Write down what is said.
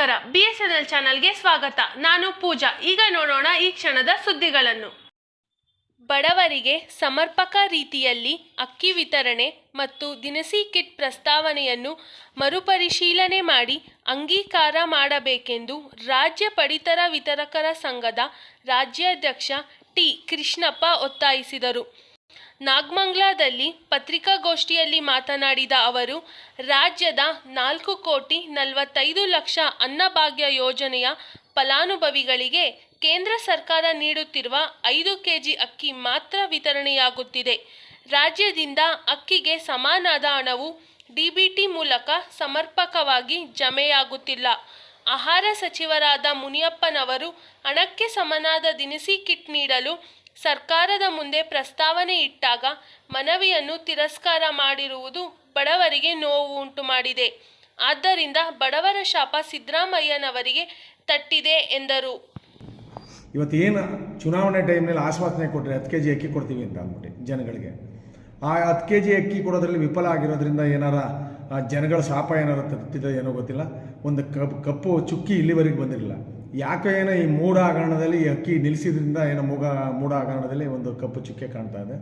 ನಮಸ್ಕಾರ. B S N L ಚಾನಲ್ಗೆ ಸ್ವಾಗತ. ನಾನು ಪೂಜಾ. ಈಗ ನೋಡೋಣ ಈ ಕ್ಷಣದ ಸುದ್ದಿಗಳನ್ನು. ಬಡವರಿಗೆ ಸಮರ್ಪಕ ರೀತಿಯಲ್ಲಿ ಅಕ್ಕಿ ವಿತರಣೆ ಮತ್ತು ದಿನಸಿ ಕಿಟ್ ಪ್ರಸ್ತಾವನೆಯನ್ನು ಮರುಪರಿಶೀಲನೆ ಮಾಡಿ ಅಂಗೀಕಾರ ಮಾಡಬೇಕೆಂದು ರಾಜ್ಯ ಪಡಿತರ ವಿತರಕರ ಸಂಘದ ರಾಜ್ಯಾಧ್ಯಕ್ಷ ಟಿ ಕೃಷ್ಣಪ್ಪ ಒತ್ತಾಯಿಸಿದರು. ನಾಗಮಂಗಲದಲ್ಲಿ ಪತ್ರಿಕಾಗೋಷ್ಠಿಯಲ್ಲಿ ಮಾತನಾಡಿದ ಅವರು, ರಾಜ್ಯದ ನಾಲ್ಕು ಕೋಟಿ ನಲವತ್ತೈದು ಲಕ್ಷ ಅನ್ನಭಾಗ್ಯ ಯೋಜನೆಯ ಫಲಾನುಭವಿಗಳಿಗೆ ಕೇಂದ್ರ ಸರ್ಕಾರ ನೀಡುತ್ತಿರುವ ಐದು ಕೆಜಿ ಅಕ್ಕಿ ಮಾತ್ರ ವಿತರಣೆಯಾಗುತ್ತಿದೆ. ರಾಜ್ಯದಿಂದ ಅಕ್ಕಿಗೆ ಸಮಾನಾದ ಹಣವು ಡಿಬಿಟಿ ಮೂಲಕ ಸಮರ್ಪಕವಾಗಿ ಜಮೆಯಾಗುತ್ತಿಲ್ಲ. ಆಹಾರ ಸಚಿವರಾದ ಮುನಿಯಪ್ಪನವರು ಹಣಕ್ಕೆ ಸಮನಾದ ದಿನಸಿ ಕಿಟ್ ನೀಡಲು ಸರ್ಕಾರದ ಮುಂದೆ ಪ್ರಸ್ತಾವನೆ ಇಟ್ಟಾಗ ಮನವಿಯನ್ನು ತಿರಸ್ಕಾರ ಮಾಡಿರುವುದು ಬಡವರಿಗೆ ನೋವು ಉಂಟು ಮಾಡಿದೆ. ಆದ್ದರಿಂದ ಬಡವರ ಶಾಪ ಸಿದ್ದರಾಮಯ್ಯನವರಿಗೆ ತಟ್ಟಿದೆ ಎಂದರು. ಇವತ್ತು ಏನು ಚುನಾವಣೆ ಟೈಮ್ನಲ್ಲಿ ಆಶ್ವಾಸನೆ ಕೊಟ್ಟರೆ ಹತ್ತು ಕೆ ಜಿ ಅಕ್ಕಿ ಕೊಡ್ತೀವಿ ಅಂತ ಅಂದ್ಬಿಟ್ಟು ಜನಗಳಿಗೆ. ಆ ಹತ್ತು ಕೆ ಜಿ ಅಕ್ಕಿ ಕೊಡೋದ್ರಲ್ಲಿ ವಿಫಲ ಆಗಿರೋದ್ರಿಂದ ಏನಾರ ಜನಗಳ ಶಾಪ ಏನಾರ ತತ್ತಿದೆ ಏನೋ ಗೊತ್ತಿಲ್ಲ. ಒಂದು ಕಪ್, ಕಪ್ಪು ಚುಕ್ಕಿ ಇಲ್ಲಿವರೆಗೆ ಬಂದಿರಲಿಲ್ಲ. ಯಾಕೆ ಏನೋ ಈ ಮೂಢ ಹಗರಣದಲ್ಲಿ ಈ ಅಕ್ಕಿ ನಿಲ್ಲಿಸಿದ್ರಿಂದ ಏನೋ ಮೂಗ ಮೂಢ ಹಗರಣದಲ್ಲಿ ಒಂದು ಕಪ್ಪು ಚುಕ್ಕೆ ಕಾಣ್ತಾ ಇದೆ.